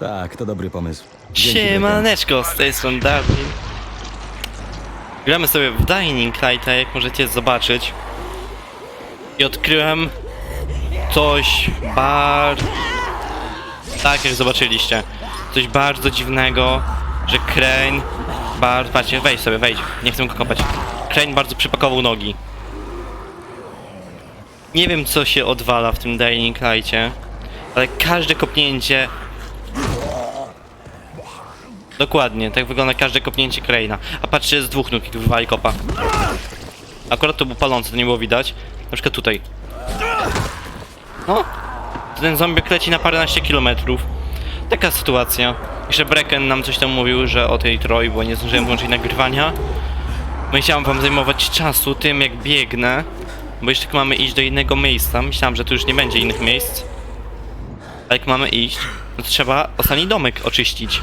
Tak, to dobry pomysł. Dzięki. Siemaneczko, z tej strony Darwin. Gramy sobie w Dying Lighta, jak możecie zobaczyć. I odkryłem coś bardzo... Tak, jak zobaczyliście. Coś bardzo dziwnego, że Crane... Bardzo... Patrzcie, wejdź sobie, wejdź. Nie chcę go kopać. Crane bardzo przypakował nogi. Nie wiem, co się odwala w tym Dying Lightie, ale każde kopnięcie Dokładnie, tak wygląda każde kopnięcie Kraina. A patrzcie, z dwóch nóg, wywali kopa. Akurat to był palący, to nie było widać. Na przykład tutaj. No, ten zombie leci na paręnaście kilometrów. Taka sytuacja. Jeszcze Brecken nam coś tam mówił, że o tej Troi, bo nie zdążyłem włączyć nagrywania. No i chciałem wam zajmować czasu tym, jak biegnę. Bo jeszcze mamy iść do innego miejsca. Myślałem, że tu już nie będzie innych miejsc. A jak mamy iść, no to trzeba ostatni domek oczyścić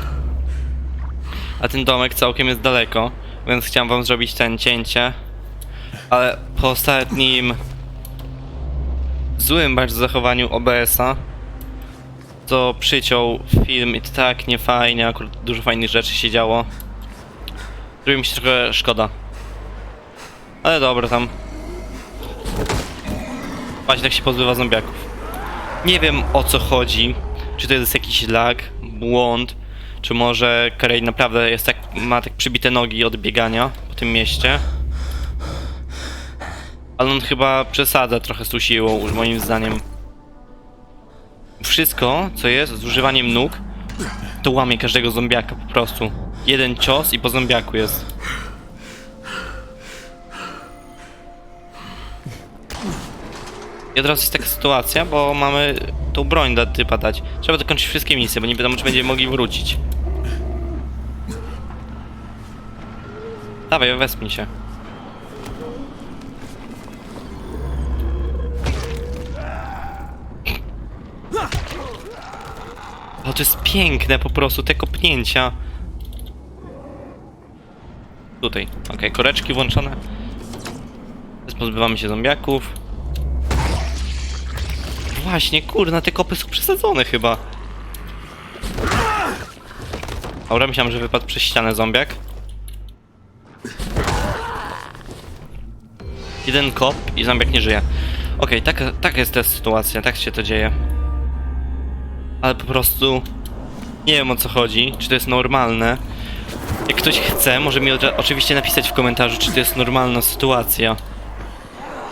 a ten domek całkiem jest daleko, więc chciałem wam zrobić ten cięcie. Ale po ostatnim złym bardzo zachowaniu OBS-a to przyciął film i to tak niefajnie, akurat dużo fajnych rzeczy się działo. Zrobi mi się trochę szkoda. Ale dobra tam. Właśnie tak się pozbywa zombiaków. Nie wiem o co chodzi. Czy to jest jakiś lag, błąd, czy może Karej naprawdę jest tak, ma tak przybite nogi od biegania po tym mieście? Ale on chyba przesadza trochę z tą siłą, już moim zdaniem. Wszystko, co jest z używaniem nóg, to łamie każdego zombiaka po prostu. Jeden cios i po zombiaku jest. I teraz jest taka sytuacja, bo mamy tą broń dla typa dać. Trzeba dokończyć wszystkie misje, bo nie wiadomo, czy będziemy mogli wrócić. Dawaj, wespnij się. O, to jest piękne po prostu, te kopnięcia. Tutaj, okej, koreczki włączone. Teraz pozbywamy się zombiaków. Właśnie, kurna, te kopy są przesadzone chyba. Dobra, myślałem, że wypadł przez ścianę zombiak. Jeden kop i zombiak nie żyje. Okej, taka, taka jest ta sytuacja, tak się to dzieje. Ale po prostu nie wiem o co chodzi, czy to jest normalne. Jak ktoś chce, może mi oczy- oczywiście napisać w komentarzu, czy to jest normalna sytuacja.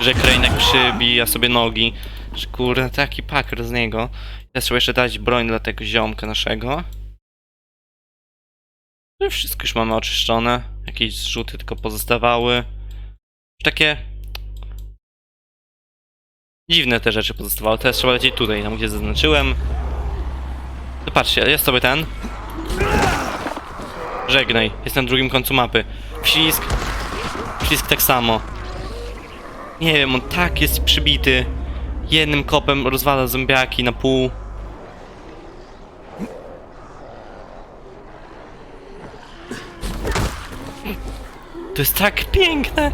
Że Krainek przybija sobie nogi. Że kurde, taki paker z niego. Teraz trzeba jeszcze dać broń dla tego ziomka naszego. No wszystko już mamy oczyszczone. Jakieś zrzuty tylko pozostawały. Takie... Dziwne te rzeczy pozostawały. Teraz trzeba lecieć tutaj, tam gdzie zaznaczyłem. Patrzcie, jest sobie ten. Żegnaj, jest na drugim końcu mapy. Wślizg. Wślizg tak samo. Nie wiem, on tak jest przybity. Jednym kopem rozwala zombiaki na pół. To jest tak piękne!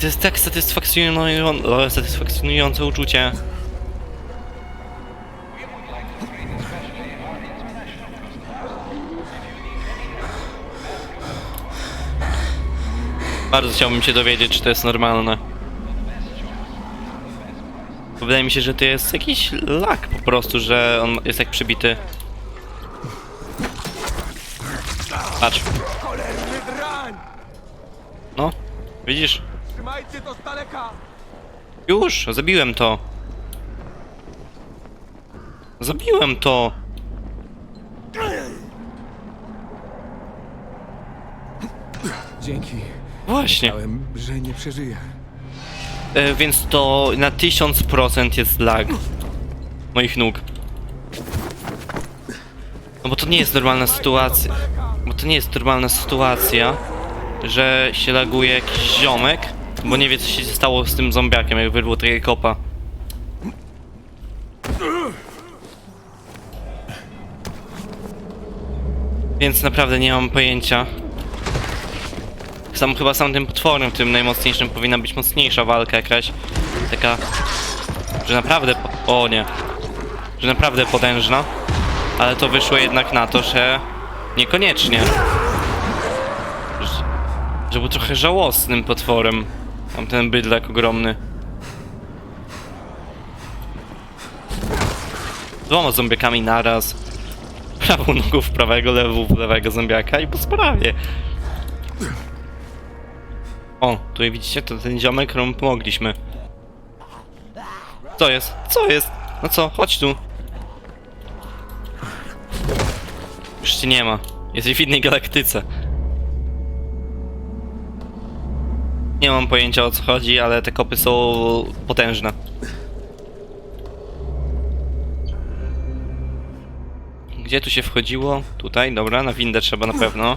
To jest tak satysfakcjonujące, satysfakcjonujące uczucie. Bardzo chciałbym się dowiedzieć, czy to jest normalne. Bo Wydaje mi się, że to jest jakiś lag po prostu, że on jest tak przybity. Patrz. No, widzisz? Trzymajcie to z daleka! Już, zabiłem to. Zabiłem to. Dzięki. Właśnie. Myślałem, że nie przeżyję. E, więc to na 1000% jest lag moich nóg. No bo to nie jest normalna sytuacja. Bo to nie jest normalna sytuacja, że się laguje jakiś ziomek, bo nie wie co się stało z tym zombiakiem, jak wyrwał takiego kopa. Więc naprawdę nie mam pojęcia. Sam chyba sam tym potworem, tym najmocniejszym powinna być mocniejsza walka jakaś. Taka, że naprawdę, o nie, że naprawdę potężna. Ale to wyszło jednak na to, że niekoniecznie. Że, że był trochę żałosnym potworem. Tam ten bydlak ogromny. Dwoma zombiakami naraz. Prawą nogą w prawego, lewą w lewego zombiaka i po sprawie. O, tutaj widzicie, to ten ziomek, któremu pomogliśmy. Co jest? Co jest? No co? Chodź tu. Już cię nie ma. Jesteś w innej galaktyce. Nie mam pojęcia o co chodzi, ale te kopy są potężne. Gdzie tu się wchodziło? Tutaj, dobra, na windę trzeba na pewno.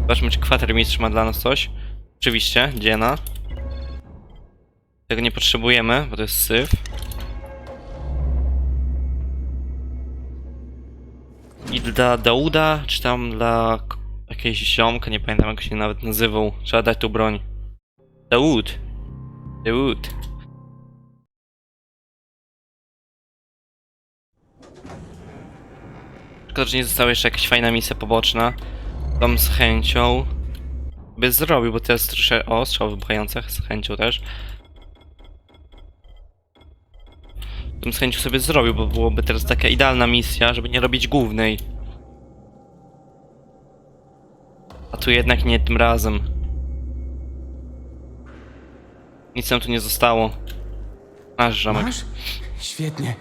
Zobaczmy, czy kwatermistrz ma dla nas coś. Oczywiście, Dziena. Tego nie potrzebujemy, bo to jest syf. I dla Dauda, czy tam dla jakiegoś ziomka, nie pamiętam jak się nawet nazywał. Trzeba dać tu broń. Daud. Daud. Szkoda, że nie została jeszcze jakaś fajna misja poboczna. Tam z chęcią by zrobił, bo teraz troszkę... O, strzał wybuchający, z chęcią też. Bym z chęcią sobie zrobił, bo byłoby teraz taka idealna misja, żeby nie robić głównej. A tu jednak nie tym razem. Nic nam tu nie zostało. Masz. Masz? Świetnie.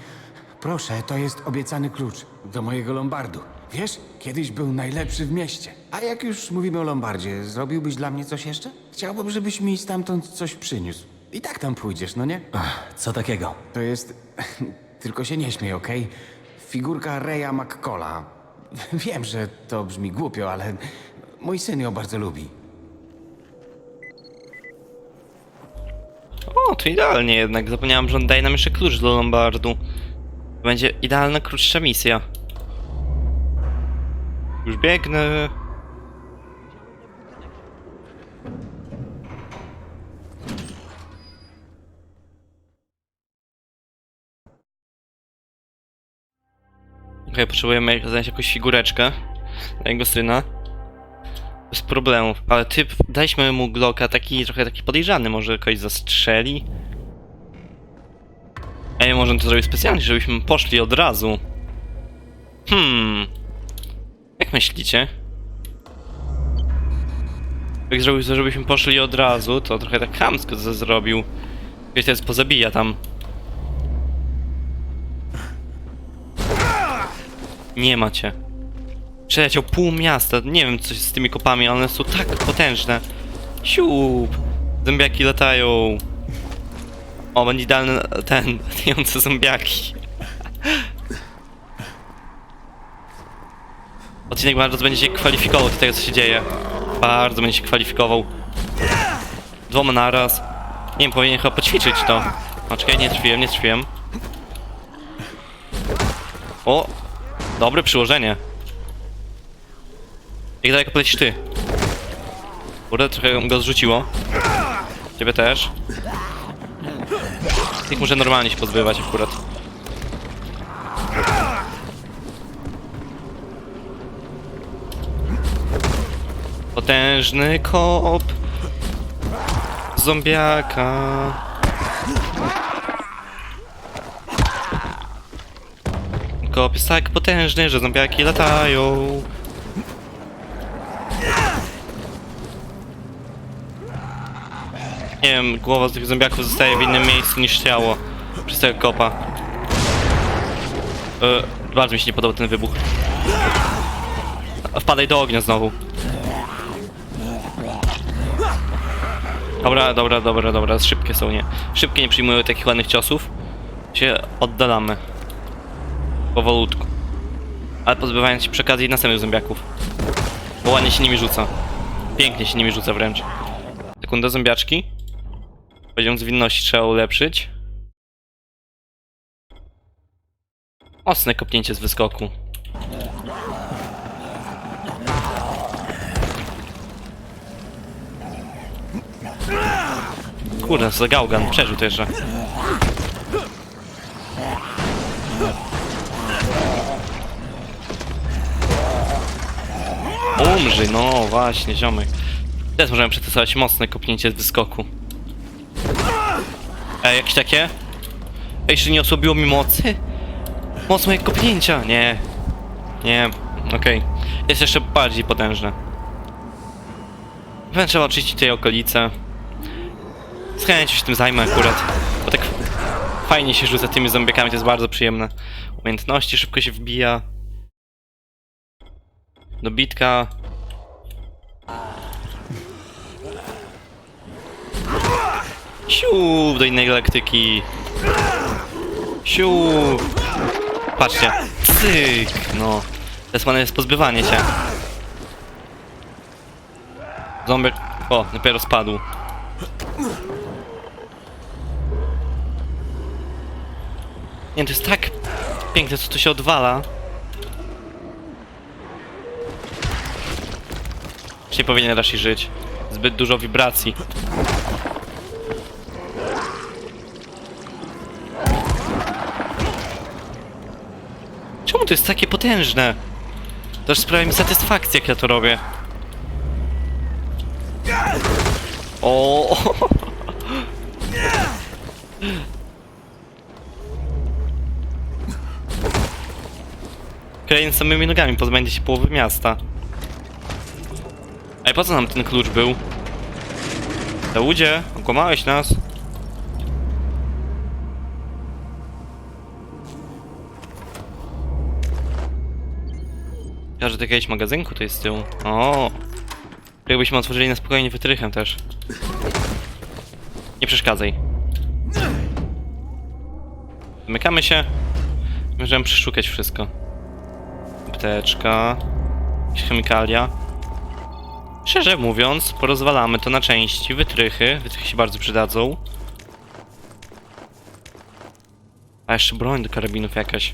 Proszę, to jest obiecany klucz do mojego lombardu. Wiesz, kiedyś był najlepszy w mieście. A jak już mówimy o lombardzie, zrobiłbyś dla mnie coś jeszcze? Chciałbym, żebyś mi stamtąd coś przyniósł. I tak tam pójdziesz, no nie? Co takiego? To jest... Tylko się nie śmiej, okej? Figurka Reya McCalla. Wiem, że to brzmi głupio, ale mój syn ją bardzo lubi. O, to idealnie jednak. Zapomniałem, że on daje nam jeszcze klucz do Lombardu. To będzie idealna, krótsza misja. Już biegnę. Okej, potrzebujemy znaleźć jakąś figureczkę dla jego syna. Bez problemów, ale typ, daliśmy mu Glocka taki trochę taki podejrzany, może kogoś zastrzeli? Ej, może on to zrobił specjalnie, żebyśmy poszli od razu. Hmm. Myślicie? Jak zrobił to, żebyśmy poszli od razu, to trochę tak chamsko to zrobił. Wiesz, teraz pozabija tam. Nie macie. Przeleciał pół miasta. Nie wiem, co się z tymi kopami, ale one są tak potężne. Siup! Zombiaki latają. O, będzie idealny ten, latające zombiaki. Odcinek bardzo będzie się kwalifikował do tego, co się dzieje. Bardzo będzie się kwalifikował. Dwoma naraz. Nie wiem, powinien chyba poćwiczyć to. Czekaj, nie trafiłem, nie trafiłem. O! Dobre przyłożenie. Jak daleko polecisz ty? Kurde, trochę go zrzuciło. Ciebie też. Tych muszę normalnie się pozbywać akurat. Potężny kop. Zombiaka. Kop jest tak potężny, że zombiaki latają. Nie wiem, głowa z tych zombiaków zostaje w innym miejscu niż ciało przez tego kopa. E, bardzo mi się nie podoba ten wybuch. Wpadaj do ognia znowu. Dobra, dobra, dobra, dobra, szybkie są, nie. Szybkie nie przyjmują takich ładnych ciosów. Się oddalamy. Powolutku. Ale pozbywając się przy okazji następnych zombiaków. Bo ładnie się nimi rzuca. Pięknie się nimi rzuca wręcz. Sekunda, zombiaczki. Poziom zwinności trzeba ulepszyć. Mocne kopnięcie z wyskoku. Kurde, za gałgan, przeżył to jeszcze. Umrzyj, no właśnie, ziomek. Teraz możemy przetestować mocne kopnięcie z wyskoku. Ej, jakieś takie? Ej, jeszcze nie osłabiło mi mocy? Moc mojego kopnięcia! Nie. Nie, okej. Jest jeszcze bardziej potężne. Pewnie trzeba oczyścić tej okolice. Z chęcią się tym zajmę akurat. Bo tak fajnie się rzuca tymi zombiakami, to jest bardzo przyjemne. Umiejętności szybko się wbija. Dobitka. Siu do innej galaktyki. Siu. Patrzcie. Cyk. No. Teraz jest pozbywanie się. Zombie... O, dopiero spadł. Nie, to jest tak piękne, co tu się odwala. Nie powinien raczej żyć. Zbyt dużo wibracji. Czemu to jest takie potężne? To już sprawia mi satysfakcję, jak ja to robię. O. Krain samymi nogami pozbędzie się połowy miasta. Ej, po co nam ten klucz był? Daudzie, okłamałeś nas. Każdy jakiegoś magazynku to jest z tyłu. O, Jakbyśmy otworzyli na spokojnie wytrychem też. Nie przeszkadzaj. Zamykamy się. Możemy przeszukać wszystko. Apteczka. Jakieś chemikalia. Szczerze mówiąc, porozwalamy to na części. Wytrychy. Wytrychy się bardzo przydadzą. A jeszcze broń do karabinów jakaś.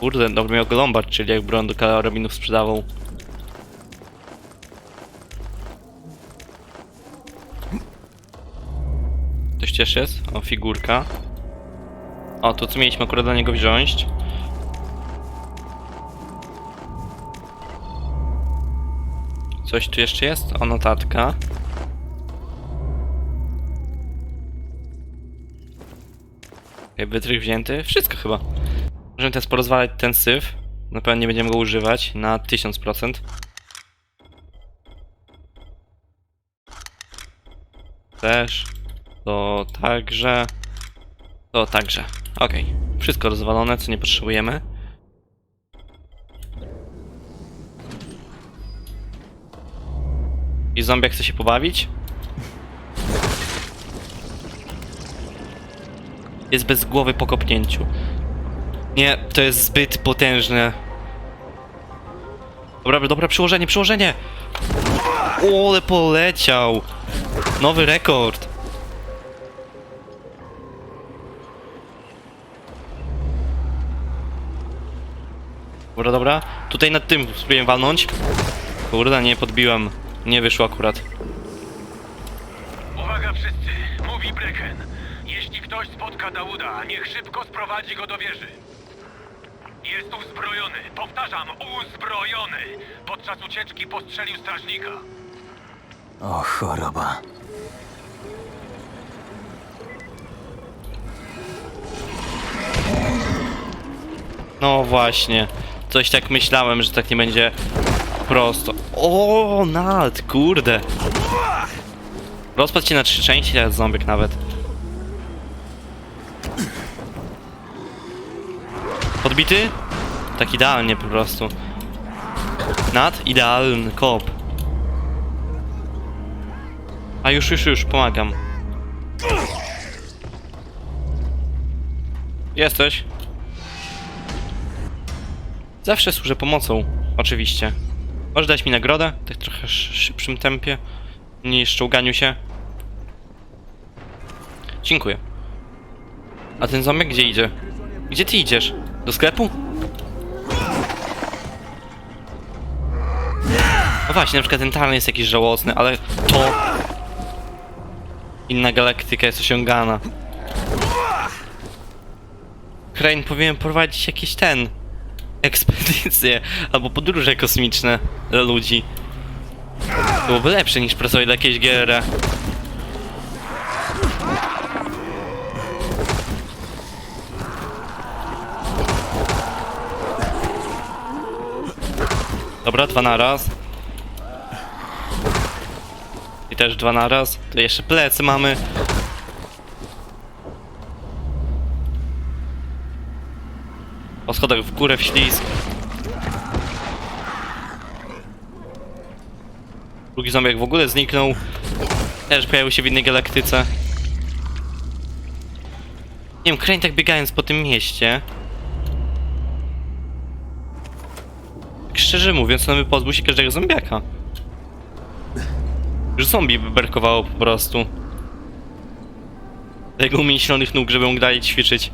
Kurde, dobry miał Lombard, czyli jak broń do karabinów sprzedawał. Coś też jest? O, figurka. O, to co mieliśmy akurat dla niego wziąć. Coś tu jeszcze jest? O, notatka. Okay, wytrych wzięty. Wszystko chyba. Możemy teraz porozwalać ten syf. Na pewno nie będziemy go używać na 1000%. Też. To także. To także. Okej. Wszystko rozwalone, co nie potrzebujemy. I zombie chce się pobawić? Jest bez głowy po kopnięciu. Nie, to jest zbyt potężne. Dobra, dobra, przyłożenie, przyłożenie! O, ale poleciał! Nowy rekord! Dobra, dobra. Tutaj nad tym spróbuję walnąć. Kurde, nie podbiłem. Nie wyszło akurat. Uwaga wszyscy, mówi Brecken. Jeśli ktoś spotka Dauda, niech szybko sprowadzi go do wieży. Jest uzbrojony, powtarzam, uzbrojony. Podczas ucieczki postrzelił strażnika. O, choroba. No właśnie. Coś tak myślałem, że tak nie będzie prosto. O, Nalt, kurde. Rozpadł się na trzy części, teraz ząbek nawet. Podbity? Tak idealnie po prostu. Nad? Idealny kop. A już, już, już, pomagam. Jesteś? Zawsze służę pomocą, oczywiście. Możesz dać mi nagrodę, tak trochę sz- szybszym tempie, niż czołganiu się. Dziękuję. A ten zamek gdzie idzie? Gdzie ty idziesz? Do sklepu? No właśnie, na przykład ten talent jest jakiś żałosny, ale to... Inna galaktyka jest osiągana. Crane powinien prowadzić jakiś ten... Ekspedycje albo podróże kosmiczne dla ludzi. Byłoby lepsze niż pracować dla jakiejś GR. Dobra, dwa na raz. I też dwa na raz. Tu jeszcze plecy mamy. Po schodach w górę w ślizg. Drugi zombiak w ogóle zniknął. Też pojawił się w innej galaktyce. Nie wiem, Crane tak biegając po tym mieście. Tak szczerze mówiąc, on by pozbył się każdego zombiaka. Już zombie by berkowało po prostu. Tego umięśnionych nóg, żeby mógł dalej ćwiczyć.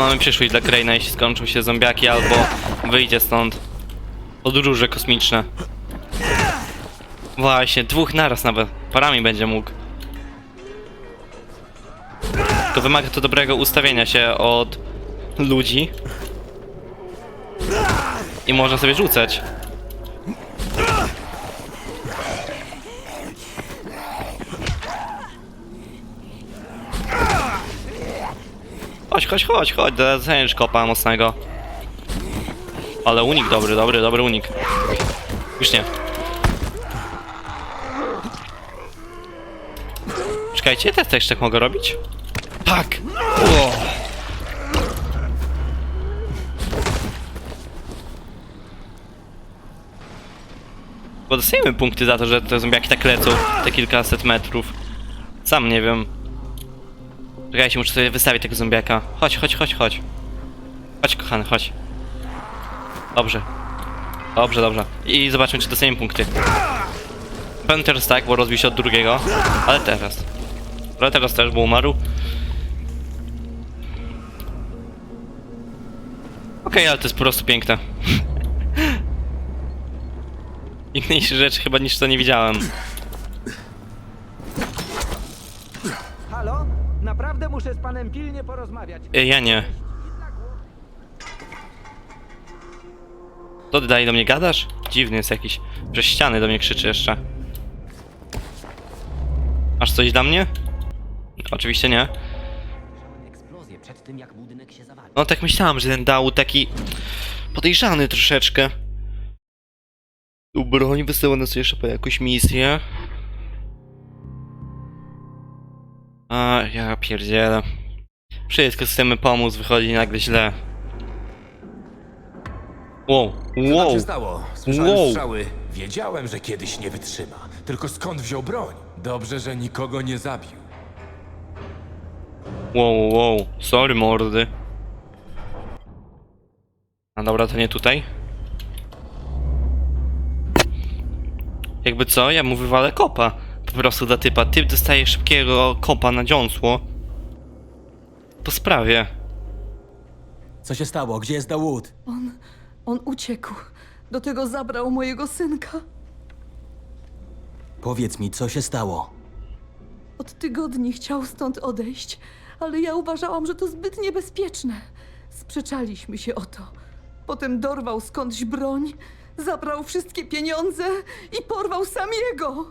Mamy przyszłość dla Crane'a, jeśli skończą się zombiaki, albo wyjdzie stąd. Podróże kosmiczne. Właśnie, dwóch naraz nawet. Parami będzie mógł. To wymaga to dobrego ustawienia się od ludzi. I można sobie rzucać. Chodź, chodź, chodź, chodź, docenisz kopa mocnego. Ale unik dobry, dobry, dobry unik. Już nie. Czekajcie, też też tak mogę robić? Tak! Ło. Bo dostajemy punkty za to, że te zombiaki tak lecą te kilkaset metrów. Sam nie wiem. Czekajcie, muszę sobie wystawić tego zombiaka. Chodź, chodź, chodź, chodź. Chodź, kochany, chodź. Dobrze. Dobrze, dobrze. I zobaczmy, czy dostaniemy punkty. Pewnie teraz tak, bo rozbił się od drugiego. Ale teraz. Ale teraz też, bo umarł. Okej, ale to jest po prostu piękne. Piękniejsze rzeczy chyba niż to nie widziałem. Halo? Naprawdę muszę z panem pilnie porozmawiać. E, Ja nie. To ty dalej do mnie gadasz? Dziwny jest jakiś. Przez ściany do mnie krzyczy jeszcze. Masz coś dla mnie? Oczywiście nie. eksplozję przed tym, jak budynek się zawali. No tak myślałem, że ten dał taki podejrzany troszeczkę. Tu broń wysyła nas jeszcze po jakąś misję. A ja pierdzielę. Wszystko chcemy pomóc, wychodzi nagle źle. Wow, Co wow. się stało? Słyszałem Wow. strzały. Wiedziałem, że kiedyś nie wytrzyma. Tylko skąd wziął broń? Dobrze, że nikogo nie zabił. Wow, wow, sorry mordy. A dobra, to nie tutaj. Jakby co, ja mu wywalę kopa. Po prostu dla typa. Typ dostaje szybkiego kopa na dziąsło. Po sprawie. Co się stało? Gdzie jest Dawood? On, on uciekł. Do tego zabrał mojego synka. Powiedz mi, co się stało? Od tygodni chciał stąd odejść, ale ja uważałam, że to zbyt niebezpieczne. Sprzeczaliśmy się o to. Potem dorwał skądś broń, zabrał wszystkie pieniądze i porwał Samiego.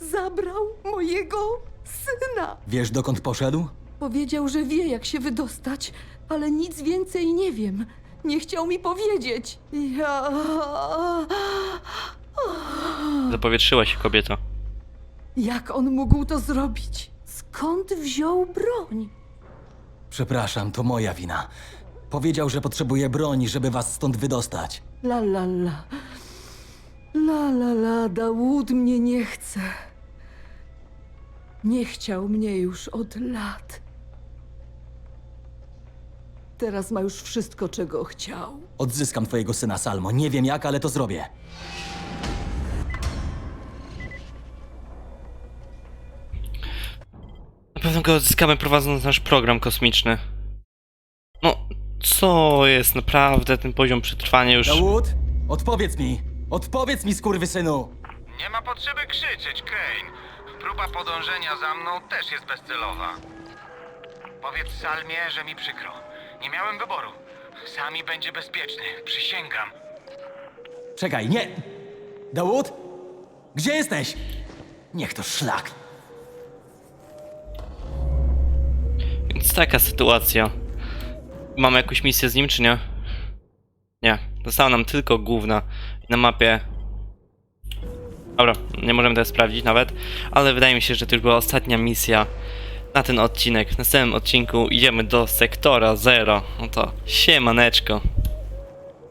Zabrał mojego syna. Wiesz, dokąd poszedł? Powiedział, że wie, jak się wydostać, ale nic więcej nie wiem. Nie chciał mi powiedzieć. Ja. Zapowietrzyła się kobieta. Jak on mógł to zrobić? Skąd wziął broń? Przepraszam, to moja wina. Powiedział, że potrzebuje broni, żeby was stąd wydostać. La la la. La la la, Dawud mnie nie chce. Nie chciał mnie już od lat. Teraz ma już wszystko, czego chciał. Odzyskam twojego syna, Salmo. Nie wiem jak, ale to zrobię. Na pewno go odzyskamy prowadząc nasz program kosmiczny. No, co jest naprawdę ten poziom przetrwania już... Dawud, odpowiedz mi! Odpowiedz mi, skurwysynu! Nie ma potrzeby krzyczeć, Crane. próba podążenia za mną też jest bezcelowa. Powiedz Salmie, że mi przykro. Nie miałem wyboru. Sami będzie bezpieczny, przysięgam. Czekaj, nie! Dawud? Gdzie jesteś? Niech to szlak. Więc taka sytuacja. Mamy jakąś misję z nim, czy nie? Nie. Została nam tylko główna. Na mapie... Dobra, nie możemy tego sprawdzić nawet, ale wydaje mi się, że to już była ostatnia misja na ten odcinek. W następnym odcinku idziemy do sektora 0. No to siemaneczko.